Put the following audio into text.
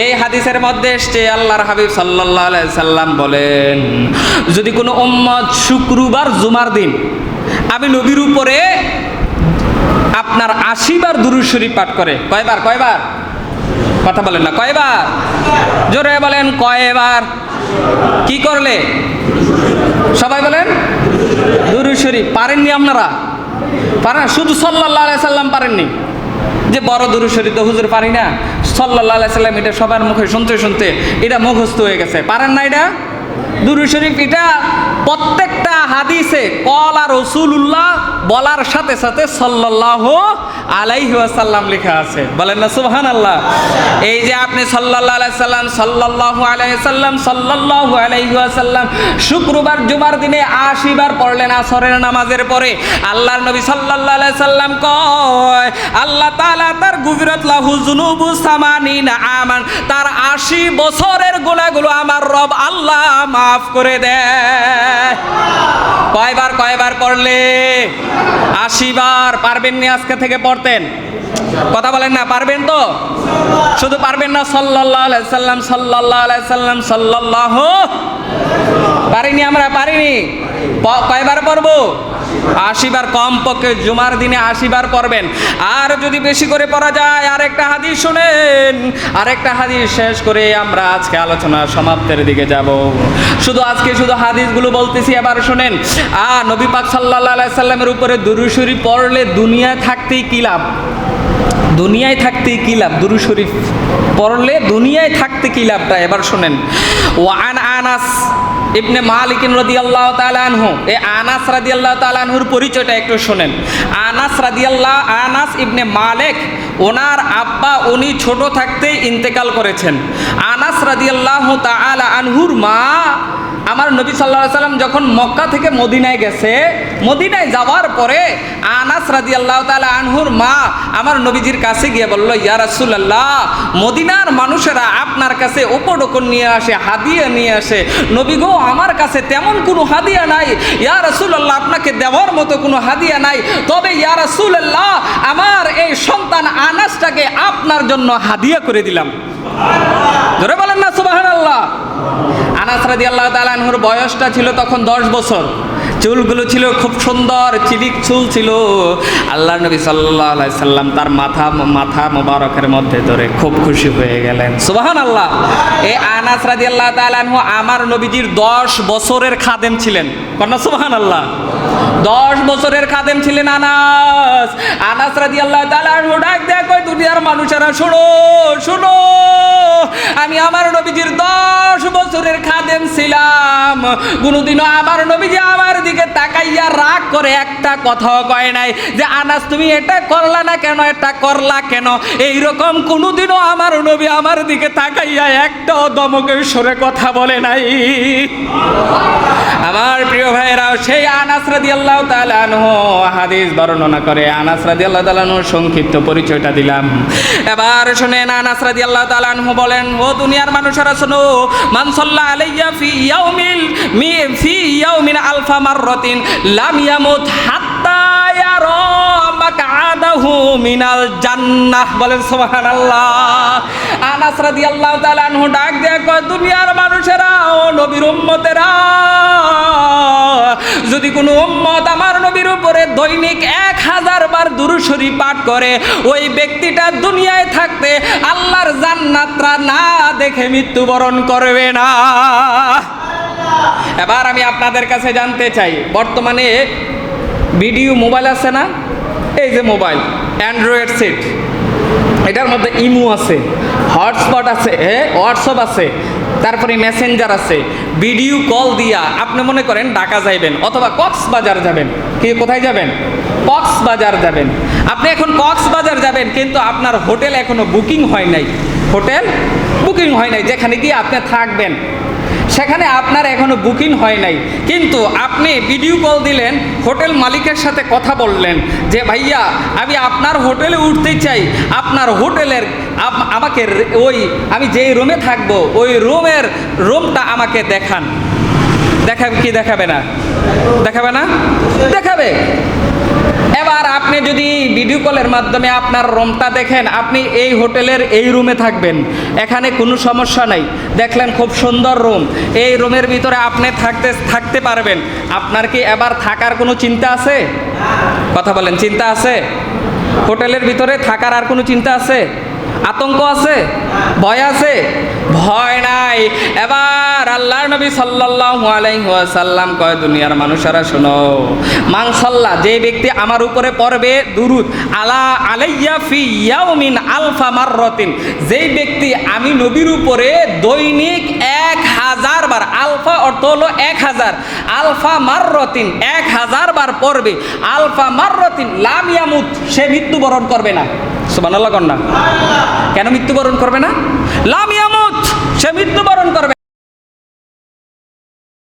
এই হাদিসের মধ্যে এসছে, আল্লাহর হাবিব সাল্লাল্লাহু আলাইহি সাল্লাম বলেন, যদি কোনো উম্মত শুক্রবার, জুমার দিন আমি নবীর উপরে আপনার আশিবার দুরুদ শরীফ পাঠ করে, কয়বার কয়বার? কথা বলেন না, কয়বার? জোরে বলেন, কয়বার? কি করলে? সবাই বলেন, দুরুদ শরীফ, পারেননি আপনারা? পারেন শুধু সাল্লাল্লাহু আলাইহি সাল্লাম পারেননি। যে বড় দুরু শরীফ তো হুজুর পারি না। সাল্লাল্লাহু সাল্লাম এটা সবার মুখে শুনতে শুনতে এটা মুখস্থ হয়ে গেছে। পারেন না এটা? দুরু শরীফ এটা প্রত্যেকটা হাদিসে কলা রসুল্লাহ বলার সাথে সাথে আলাইহি লেখা আছে। বলেন না সুবহানাল্লাহ। এই যে আপনি সাল্লাল্লাহু আলাইহি সাল্লাম, সাল্লাল্লাহু আলাইহি সাল্লাম, সাল্লাল্লাহু আলাইহি ওয়াসাল্লাম শুক্রবার, জুমার দিনে 80 বার পড়লেন আসরের নামাজের পরে আল্লাহর নবী সাল্লাল্লাহু আলাইহি সাল্লাম কয়, আল্লাহ তাআলা তার গুফরাত লাহু যুনুবু সামানিনা আমান। তার 80 বছরের গুনাহগুলো আমার রব আল্লাহ মাফ করে দেয় কয়বার কয়বার পড়লে? আশি বার। পারবেন নি আজকে থেকে পড়তেন? কথা বলেন না, পারবেন তো? শুধু পারবেন না, সাল্লাল্লাহু আলাইহি সাল্লাম, সাল্লাল্লাহু আলাইহি সাল্লাম, সাল্লাল্লাহু। পারিনি আমরা, পারিনি। কয়বার পড়ব? আশিবার কমপক্ষে জুমার দিনে আশিবার পড়বেন। আর যদি বেশি করে পড়া যায় আর একটা হাদিস শুনেন। আর একটা হাদিস শেষ করে আমরা আজকে আলোচনা সমাপ্তের দিকে যাব। শুধু আজকে শুধু হাদিসগুলো বলতেছি আবার শুনেন। আ, নবী পাক আলাইহি সাল্লামের উপরে দুরুসুরি পড়লে দুনিয়া থাকতেই কি লাভ? দুনিয়ায় থাকতে কি লাভ? দুরু শরীফ পড়লে দুনিয়ায় থাকতে কি লাভটা? এবার শোনেন। ওয়ান আনাস ইবনে মালিকিন রাদিয়াল্লাহু তাআলা আনহু। এ আনাস রাদিয়াল্লাহু তাআলা আনহুর পরিচয়টা একটু শোনেন। আনাস রাদিয়াল্লাহ, আনাস ইবনে মালেক, ওনার আব্বা, উনি ছোট থাকতেই ইন্তেকাল করেছেন। আনাস রাদিয়াল্লাহু তাআলা আনহুর মা, আমার নবী সাল্লাহ সাল্লাম যখন মক্কা থেকে মদিনায় গেছে, মদিনায় যাওয়ার পরে আনাস রাজি আল্লাহ তালা আনহুর মা, আমার নবীজির কাছে গিয়ে বলল, ইয়া রাসুল্লাহ মদিনার মানুষেরা আপনার কাছে উপডকন নিয়ে আসে, হাদিয়া নিয়ে আসে। নবী গো, আমার কাছে তেমন কোনো হাদিয়া নাই। ইয়া রাসুল্লাহ আপনাকে দেওয়ার মতো কোনো হাদিয়া নাই। তবে ইয়া রাসুল্লাহ আমার এই সন্তান আনাসটাকে আপনার জন্য হাদিয়া করে দিলাম। ধরে বলেন না সুবাহান আল্লাহ আনাস রাদি আল্লাহ তালানহুর বয়সটা ছিল তখন দশ বছর। চুলগুলো ছিল খুব সুন্দর চিলিক চুল ছিল। আল্লাহ নবী সাল্লাহ সাল্লাম তার মাথা মাথা মোবারকের মধ্যে ধরে খুব খুশি হয়ে গেলেন। সুবাহান আল্লাহ এই আনাস রাদি আল্লাহ তালানহু আমার নবীজির দশ বছরের খাদেম ছিলেন। কন্যা সুবাহান আল্লাহ দশ বছরের খাদেম ছিলেন আনাস। আনাস রাদি আল্লাহ তালানহু ডাক দেখ ওই দুনিয়ার মানুষেরা শোনো শোনো। আমি আমার নবীজির দশ বছরের খাদেম ছিলাম। কোনোদিনও আমার নবীজি তাকাইয়া রাগ করে একটা কথাও কয় নাই যে, আনাস, তুমি এটা করলা না কেন? এটা করলা কেন? এইরকম কোনোদিনও আমার নবী আমার দিকে তাকাইয়া একটাও দমকের সরে কথা বলে নাই। আমার প্রিয় ভাইয়েরাও সেই আনাস রাদি আল্লাহ তালানহ হাদিস বর্ণনা করে। আনাস রাদি আল্লাহ তালানহ সংক্ষিপ্ত পরিচয়টা দিলাম। এবার শুনেন, আনাস রাদি আল্লাহ তালানহ বলেন, ও দুনিয়ার মানুষেরা, শোনো মানসল্লাহ আলাইয়া ফি ইয়াউমিল মি, ফি ইয়াউমিন আলফা মাররাতিন মিনাল বলেন ডাক দুনিয়ার মানুষেরা উম্মতেরা, যদি কোনো আমার নবীর উপরে দৈনিক এক হাজার বার দুরুশরী পাঠ করে, ওই ব্যক্তিটা দুনিয়ায় থাকতে আল্লাহর জান্নাতরা না দেখে মৃত্যুবরণ করবে না। এবার আমি আপনাদের কাছে জানতে চাই, বর্তমানে ভিডিও মোবাইল আছে না? এই যে মোবাইল অ্যান্ড্রয়েড সেট এটার মধ্যে ইমো আছে, হটস্পট আছে হ্যাঁ হোয়াটসঅ্যাপ আছে, তারপরে মেসেঞ্জার আছে, ভিডিও কল দিয়া আপনি মনে করেন ঢাকা যাইবেন অথবা কক্সবাজার যাবেন। কি কোথায় যাবেন? কক্সবাজার যাবেন। আপনি এখন কক্সবাজার যাবেন, কিন্তু আপনার হোটেল এখনও বুকিং হয় নাই। হোটেল বুকিং হয় নাই, যেখানে গিয়ে আপনি থাকবেন। সেখানে আপনার এখনও বুকিং হয় নাই। কিন্তু আপনি ভিডিও কল দিলেন হোটেল মালিকের সাথে কথা বললেন যে, ভাইয়া, আমি আপনার হোটেলে উঠতে চাই। আপনার হোটেলের আমাকে ওই, আমি যেই রুমে থাকব, ওই রুমের রুমটা আমাকে দেখান। দেখাবে কি দেখাবে না? দেখাবে না? দেখাবে। এবার আপনি যদি ভিডিও কলের মাধ্যমে আপনার রুমটা দেখেন, আপনি এই হোটেলের এই রুমে থাকবেন। এখানে কোনো সমস্যা নাই। দেখলেন খুব সুন্দর রুম। এই রুমের ভিতরে আপনি থাকতে থাকতে পারবেন। আপনার কি এবার থাকার কোনো চিন্তা আছে? কথা বলেন, চিন্তা আছে? হোটেলের ভিতরে থাকার আর কোনো চিন্তা আছে? আতঙ্ক আছে? ভয় আছে? ভয় নাই। এবার আল্লাহর নবী সাল্লাল্লাহু আলাইহি ওয়াসাল্লাম কয়, দুনিয়ার মানুষেরা শোনো মান সাল্লাহ যে ব্যক্তি আমার উপরে পড়বে দুরুদ, আলা আলাইয়া ফি ইয়াউমিন আলফা মাররাতিন, যেই ব্যক্তি আমি নবীর উপরে দৈনিক এক হাজার বার, আলফা অর্থ হলো এক হাজার, আলফা মাররতিন এক হাজার বার পড়বে, আলফা মাররতিন লাম ইয়ামুত, সে মৃত্যুবরণ করবে না। সুবহানাল্লাহ কন্যা কেন মৃত্যুবরণ করবে না? লাম ইয়ামুত, সে মৃত্যুবরণ করবে